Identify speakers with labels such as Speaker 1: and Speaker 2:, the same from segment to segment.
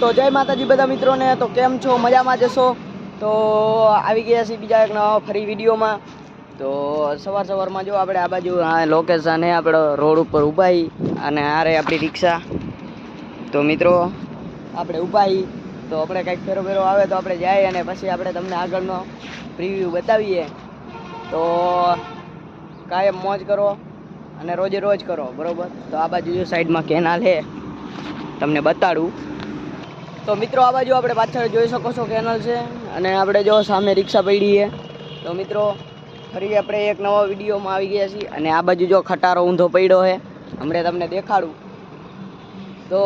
Speaker 1: તો જય માતાજી બધા મિત્રોને, તો કેમ છો? મજામાં જશો તો આવી ગયા છીએ બીજા એક નવા ફરી વિડીયોમાં. તો સવાર સવારમાં જો આપણે આ બાજુ લોકેશન હે આપણો રોડ ઉપર ઊભા હી અને આ રે આપણી રિક્ષા. તો મિત્રો, આપણે ઊભા હી તો આપણે કંઈક ફેરો ફેરો આવે તો આપણે જાય અને પછી આપણે તમને આગળનો પ્રિવ્યૂ બતાવીએ. તો કાયમ મોજ કરો અને રોજે રોજ કરો, બરોબર? તો આ બાજુ જો સાઈડમાં કેનાલ છે તમને બતાડું. તો મિત્રો, આ બાજુ આપણે પાછળ જોઈ શકો છો કેનલ છે અને આપણે જો સામે રિક્ષા પડી છે. તો મિત્રો, ફરી આપણે એક નવા વિડીયોમાં આવી ગયા છીએ અને આ બાજુ જો ખટારો ઊંધો પડ્યો છે, હમણાં તમને દેખાડું. તો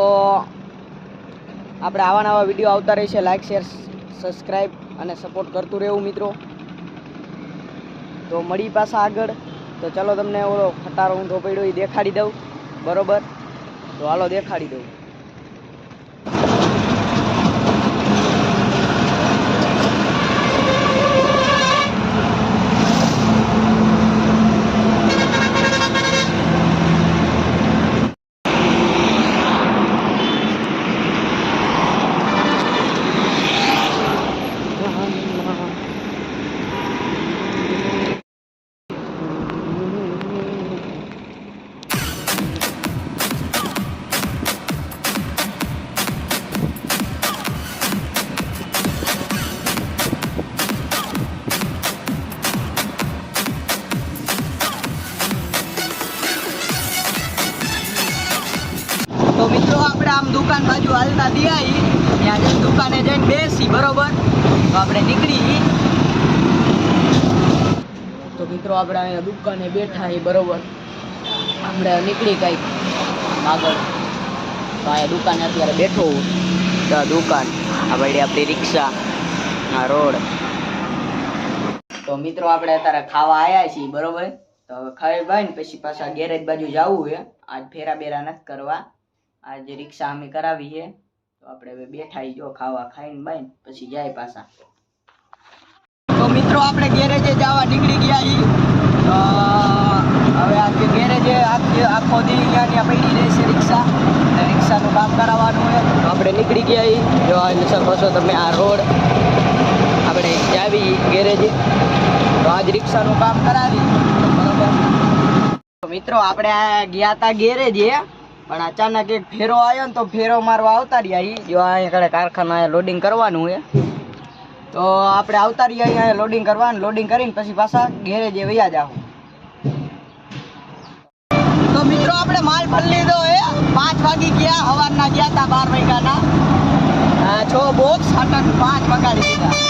Speaker 1: આપણે આવા નવા વીડિયો આવતા રહેશે. લાઈક શેર સબસ્ક્રાઈબ અને સપોર્ટ કરતું રહેવું, મિત્રો. તો મળી પાછા આગળ. તો ચલો તમને ઓલો ખટારો ઊંધો પડ્યો એ દેખાડી દઉં. બરોબર? તો હાલો, દેખાડી દઉં. આપણે આમ દુકાન બાજુ હાલતા દિયાઈ ત્યાં જઈને દુકાને જઈને બેસી, બરોબર? તો આપણે નીકળી. તો મિત્રો, આપણે અહીંયા દુકાને બેઠા છીએ, બરોબર? આપણે નીકળી કંઈક આગળ. તો અહીંયા દુકાને અત્યારે બેઠો હું. તો દુકાન, આ ભાઈ આપણી રિક્ષા, આ રોડ. તો મિત્રો, આપણે અત્યારે ખાવા આવ્યા છીએ, બરોબર? તો હવે ખાઈ ભાઈ ને પછી પાછા ગેરેજ બાજુ જવું છે. આજ ફેરા બેરા નથી કરવા. આજે રિક્ષા અમે કરાવી છે. તો આપણે હવે બેઠા જો ખાવા ખાઈને બાઈને પછી જાય પાછા. તો મિત્રો આપણે ગેરેજે જવા નીકળી ગયા છીએ હવે આજે ગેરેજે આખી દી ત્યાં ત્યાં પડી રહેશે રિક્ષા. રિક્ષાનું કામ કરાવવાનું તો આપણે નીકળી ગયા છીએ જો, આ શકો છો તમે આ રોડ આપણે જાવી ગેરેજે. તો આજ રિક્ષાનું કામ કરાવી. બરોબર મિત્રો, આપણે ગયા તા ગેરેજે. પણ અચાનક એક ફેરો આવ્યો ને તો ફેરો મારવા આવતા ઈ જો અહીંયા કડે કારખાના લોડિંગ કરવાનું છે તો આપણે આવતા રહ્યા અહીંયા લોડિંગ કરવાનું લોડિંગ કરીને પછી પાછા ગેરેજે વયા જાવ તો મિત્રો આપણે માલ ભરી લીધો એ પાંચ વાગી ગયા સવારના ગયા હતા બાર વાગ્યાના. છ બોક્સ હટન પાંચ વગાડી દીધા.